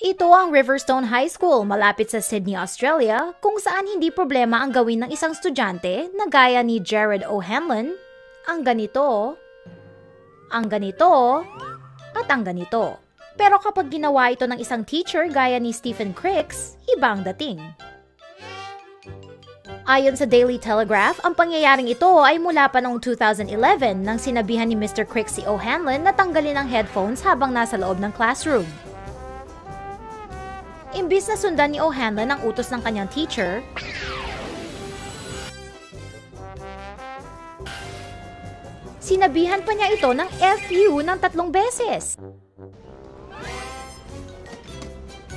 Ito ang Riverstone High School malapit sa Sydney, Australia, kung saan hindi problema ang gawin ng isang estudyante na gaya ni Jared O'Hanlon, ang ganito, ang ganito, at ang ganito. Pero kapag ginawa ito ng isang teacher gaya ni Stephen Cricks, iba ang dating. Ayon sa Daily Telegraph, ang pangyayaring ito ay mula pa noong 2011 nang sinabihan ni Mr. Cricks si O'Hanlon na tanggalin ang headphones habang nasa loob ng classroom. Imbis na sundan ni O'Hanlon ang utos ng kanyang teacher, sinabihan pa niya ito ng FU ng tatlong beses.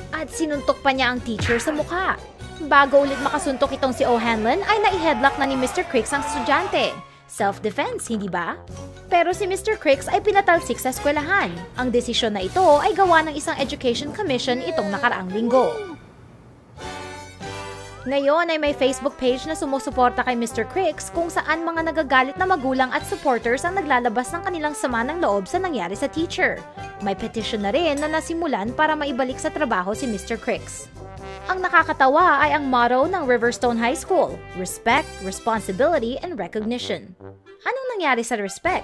At sinuntok pa niya ang teacher sa mukha. Bago ulit makasuntok itong si O'Hanlon ay nai-headlock na ni Mr. Cricks ang estudyante. Self-defense, hindi ba? Pero si Mr. Cricks ay pinatalsik sa eskwelahan. Ang desisyon na ito ay gawa ng isang Education Commission itong nakaraang linggo. Ngayon ay may Facebook page na sumusuporta kay Mr. Cricks kung saan mga nagagalit na magulang at supporters ang naglalabas ng kanilang sama ng loob sa nangyari sa teacher. May petition na rin na nasimulan para maibalik sa trabaho si Mr. Cricks. Ang nakakatawa ay ang motto ng Riverstone High School, Respect, Responsibility, and Recognition. Nangyari sa respect?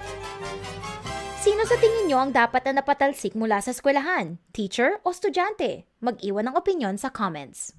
Sino sa tingin nyo ang dapat na napatalsik mula sa eskwelahan? Teacher o estudyante? Mag-iwan ng opinion sa comments.